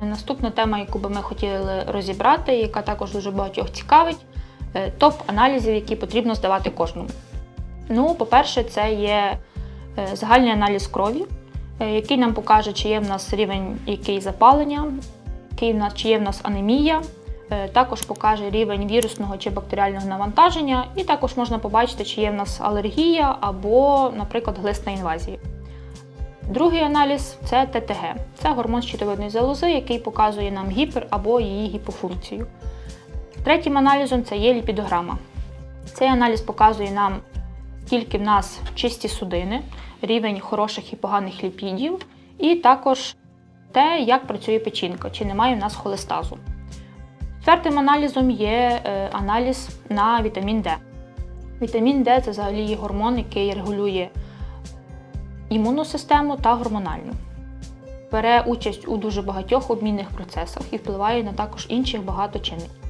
Наступна тема, яку би ми хотіли розібрати, яка також дуже багатьох цікавить, е, топ аналізів, які потрібно здавати кожному. Ну, по-перше, це є е, загальний аналіз крові, е, який нам покаже, чи є в нас рівень який запалення, чи є в нас анемія. Також покаже рівень вірусного чи бактеріального навантаження, і також можна побачити, чи є в нас алергія або, наприклад, глисна інвазія. Другий аналіз це ТТГ. Це гормон щитовидної залози, який показує нам гіпер або її гіпофункцію. Третім аналізом це є ліпідограма. Цей аналіз показує нам, скільки в нас чисті судини, рівень хороших і поганих ліпідів, і також те, як працює печінка, чи немає в нас холестазу. Четвертим аналізом є е, аналіз на вітамін Д. Вітамін Д це взагалі гормон, який регулює імунну систему та гормональну. Бере участь у дуже багатьох обмінних процесах і впливає на також інших багато чинників.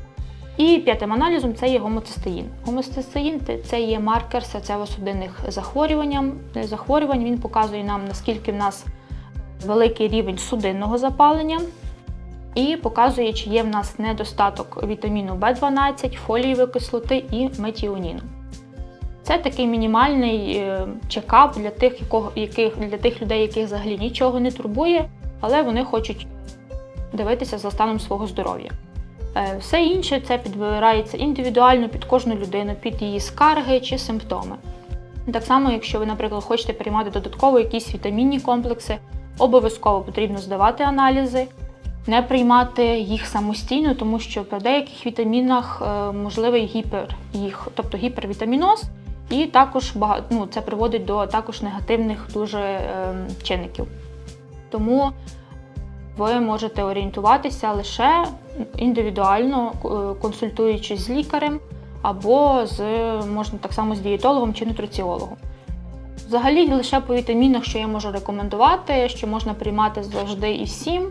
І п'ятим аналізом це є гомоцистеїн. Гомоцистеїн – це є маркер серцево-судинних захворювань. захворювань. Він показує нам, наскільки в нас великий рівень судинного запалення, і показує, чи є в нас недостаток вітаміну В12, фолієвої кислоти і метіоніну. Це такий мінімальний е, чекап для тих, яких, для тих людей, яких взагалі нічого не турбує, але вони хочуть дивитися за станом свого здоров'я. Е, Все інше це підбирається індивідуально під кожну людину, під її скарги чи симптоми. Так само, якщо ви, наприклад, хочете приймати додатково якісь вітамінні комплекси, обов'язково потрібно здавати аналізи, не приймати їх самостійно, тому що при деяких вітамінах е, можливий гіпер їх, тобто гіпервітаміноз, і також ну, це приводить до також негативних дуже е, чинників. Тому ви можете орієнтуватися лише індивідуально, е, консультуючись з лікарем або з можна так само з дієтологом чи нутриціологом. Взагалі, лише по вітамінах, що я можу рекомендувати, що можна приймати завжди і всім,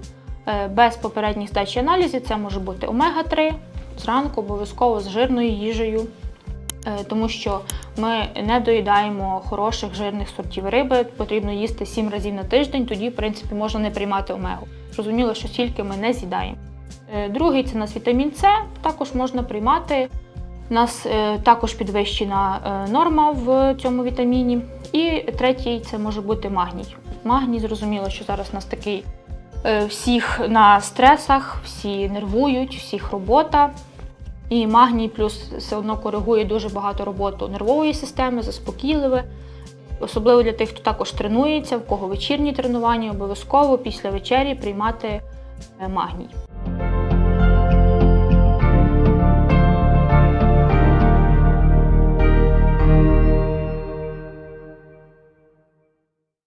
е, без попередніх здачі аналізів, це може бути омега-3 зранку, обов'язково з жирною їжею, тому що ми не доїдаємо хороших жирних сортів риби, потрібно їсти 7 разів на тиждень, тоді, в принципі, можна не приймати омегу. Зрозуміло, що стільки ми не з'їдаємо. Е, Другий це у нас вітамін С, також можна приймати. У нас е, також підвищена е, норма в цьому вітаміні. І третій це може бути магній. Магній, зрозуміло, що зараз у нас такий е, всіх на стресах, всі нервують, всіх робота. І магній плюс все одно коригує дуже багато роботу нервової системи, заспокійливе. Особливо для тих, хто також тренується, в кого вечірні тренування, обов'язково після вечері приймати е, магній.